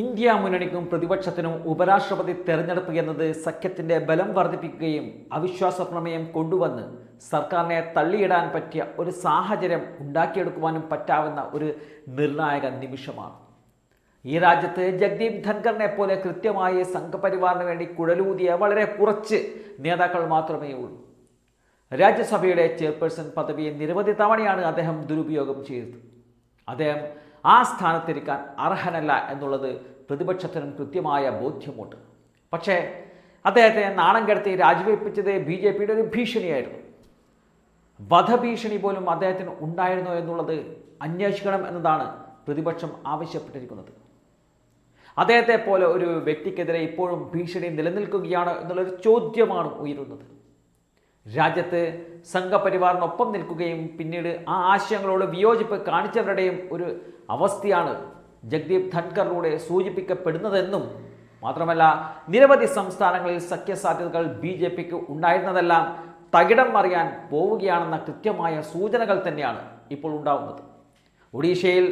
India മുന്നണിക്കും പ്രതിപക്ഷത്തിനും ഉപരാഷ്ട്രപതി തെരഞ്ഞെടുപ്പ് എന്നത് സഖ്യത്തിന്റെ ബലം വർദ്ധിപ്പിക്കുകയും അവിശ്വാസ പ്രമേയം കൊണ്ടുവന്ന് സർക്കാരിനെ തള്ളിയിടാൻ പറ്റിയ ഒരു സാഹചര്യം ഉണ്ടാക്കിയെടുക്കുവാനും പറ്റാവുന്ന ഒരു നിർണായക നിമിഷമാണ്. ഈ രാജ്യത്ത് ജഗ്ദീപ് ധൻഖറിനെ പോലെ കൃത്യമായി സംഘപരിവാറിന് വേണ്ടി കുഴലൂതിയ വളരെ കുറച്ച് നേതാക്കൾ മാത്രമേ ഉള്ളൂ. രാജ്യസഭയുടെ ചെയർപേഴ്സൺ പദവിയെ നിരവധി തവണയാണ് അദ്ദേഹം ദുരുപയോഗം ചെയ്തത്. അദ്ദേഹം ആ സ്ഥാനത്തിരിക്കാൻ അർഹനല്ല എന്നുള്ളത് പ്രതിപക്ഷത്തിനും കൃത്യമായ ബോധ്യമുണ്ട്. പക്ഷേ അദ്ദേഹത്തെ നാണം കെടുത്തി രാജിവെപ്പിച്ചത് ബി ജെ പിയുടെ ഒരു ഭീഷണിയായിരുന്നു. വധഭീഷണി പോലും അദ്ദേഹത്തിന് ഉണ്ടായിരുന്നോ എന്നുള്ളത് അന്വേഷിക്കണം എന്നതാണ് പ്രതിപക്ഷം ആവശ്യപ്പെട്ടിരിക്കുന്നത്. അദ്ദേഹത്തെ പോലെ ഒരു വ്യക്തിക്കെതിരെ ഇപ്പോഴും ഭീഷണി നിലനിൽക്കുകയാണ് എന്നുള്ളൊരു ചോദ്യമാണ് ഉയരുന്നത്. രാജ്യത്ത് സംഘപരിവാറിനൊപ്പം നിൽക്കുകയും പിന്നീട് ആ ആശയങ്ങളോട് വിയോജിപ്പ് കാണിച്ചവരുടെയും ഒരു അവസ്ഥയാണ് ജഗ്ദീപ് ധൻഖറിലൂടെ സൂചിപ്പിക്കപ്പെടുന്നതെന്നും മാത്രമല്ല നിരവധി സംസ്ഥാനങ്ങളിൽ സഖ്യസാധ്യതകൾ ബി ജെ പിക്ക് ഉണ്ടായിരുന്നതെല്ലാം തകിടം മറിയാൻ പോവുകയാണെന്ന കൃത്യമായ സൂചനകൾ തന്നെയാണ് ഇപ്പോൾ ഉണ്ടാവുന്നത്. ഒഡീഷയിൽ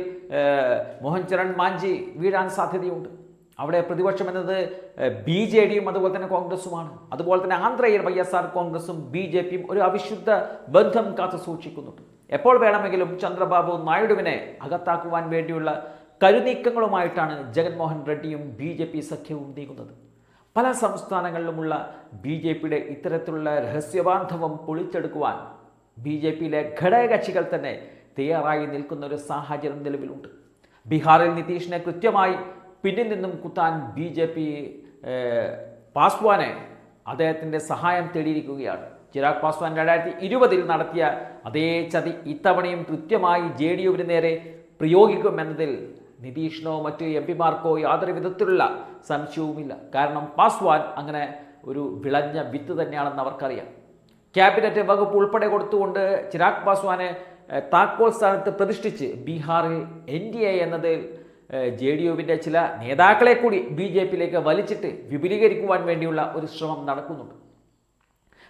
മോഹൻ ചരൺ മാഞ്ചി വീഴാൻ സാധ്യതയുണ്ട്. അവിടെ പ്രതിപക്ഷം എന്നത് ബി ജെ ഡിയും അതുപോലെ തന്നെ കോൺഗ്രസുമാണ്. അതുപോലെ തന്നെ ആന്ധ്രയിൽ വൈ എസ് ആർ കോൺഗ്രസും ബി ജെ പിയും ഒരു അവിശുദ്ധ ബന്ധം കാത്തു സൂക്ഷിക്കുന്നുണ്ട് എപ്പോൾ വേണമെങ്കിലും ചന്ദ്രബാബു നായിഡുവിനെ അകത്താക്കുവാൻ വേണ്ടിയുള്ള കരുനീക്കങ്ങളുമായിട്ടാണ് ജഗൻമോഹൻ റെഡ്ഡിയും ബി ജെ പി സഖ്യവും നീങ്ങുന്നത്. പല സംസ്ഥാനങ്ങളിലുമുള്ള ബി ജെ പിയുടെ ഇത്തരത്തിലുള്ള രഹസ്യബാന്ധവം പൊളിച്ചെടുക്കുവാൻ ബി ജെ പിയിലെ ഘടകകക്ഷികൾ തന്നെ തയ്യാറായി നിൽക്കുന്ന ഒരു സാഹചര്യം നിലവിലുണ്ട്. ബീഹാറിൽ നിതീഷിനെ കൃത്യമായി പിന്നിൽ നിന്നും കുത്താൻ ബി ജെ പി പാസ്വാനെ അദ്ദേഹത്തിന്റെ സഹായം തേടിയിരിക്കുകയാണ്. ചിരാഗ് പാസ്വാൻ രണ്ടായിരത്തി ഇരുപതിൽ നടത്തിയ അതേ ചതി ഇത്തവണയും കൃത്യമായി ജെ ഡി യുവിന് നേരെ പ്രയോഗിക്കുമെന്നതിൽ നിതീഷിനോ മറ്റ് എം പിമാർക്കോ യാതൊരു വിധത്തിലുള്ള സംശയവുമില്ല. കാരണം പാസ്വാൻ അങ്ങനെ ഒരു വിളഞ്ഞ വിത്ത് തന്നെയാണെന്ന് അവർക്കറിയാം. ക്യാബിനറ്റ് വകുപ്പ് ഉൾപ്പെടെ കൊടുത്തുകൊണ്ട് ചിരാഗ് പാസ്വാനെ താക്കോൽ സ്ഥാനത്ത് പ്രതിഷ്ഠിച്ച് ബീഹാറിൽ എൻ ഡി എ എന്നതിൽ ജെ ഡി യുവിന്റെ ചില നേതാക്കളെ കൂടി ബി ജെ പിയിലേക്ക് വലിച്ചിട്ട് വിപുലീകരിക്കുവാൻ വേണ്ടിയുള്ള ഒരു ശ്രമം നടക്കുന്നുണ്ട്.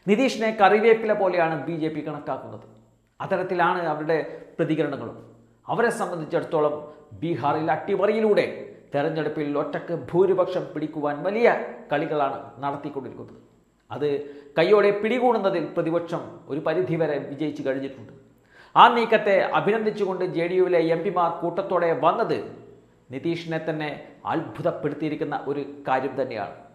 നിതീഷിനെ കറിവേപ്പില പോലെയാണ് ബി ജെ പി കണക്കാക്കുന്നത്. അത്തരത്തിലാണ് അവരുടെ പ്രതികരണങ്ങളും. അവരെ സംബന്ധിച്ചിടത്തോളം ബീഹാറിൽ അട്ടിമറിയിലൂടെ തെരഞ്ഞെടുപ്പിൽ ഒറ്റയ്ക്ക് ഭൂരിപക്ഷം പിടിക്കുവാൻ വലിയ കളികളാണ് നടത്തിക്കൊണ്ടിരിക്കുന്നത്. അത് കൈയോടെ പിടികൂടുന്നതിൽ പ്രതിപക്ഷം ഒരു പരിധിവരെ വിജയിച്ചു കഴിഞ്ഞിട്ടുണ്ട്. ആ നീക്കത്തെ അഭിനന്ദിച്ചുകൊണ്ട് ജെ ഡി യുവിലെ എം പിമാർ കൂട്ടത്തോടെ വന്നത് നിതീഷിനെ തന്നെ അത്ഭുതപ്പെടുത്തിയിരിക്കുന്ന ഒരു കാര്യം തന്നെയാണ്.